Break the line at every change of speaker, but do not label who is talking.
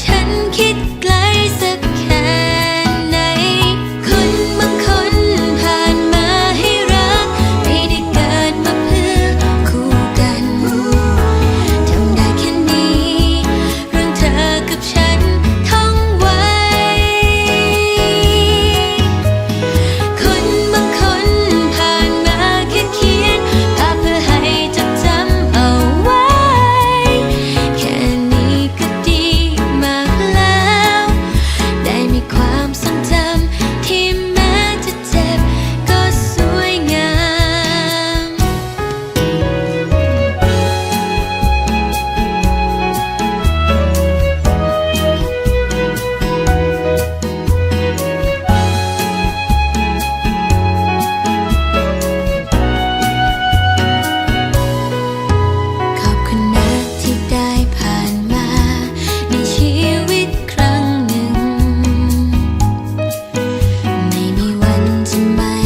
ฉันคิดไกล into my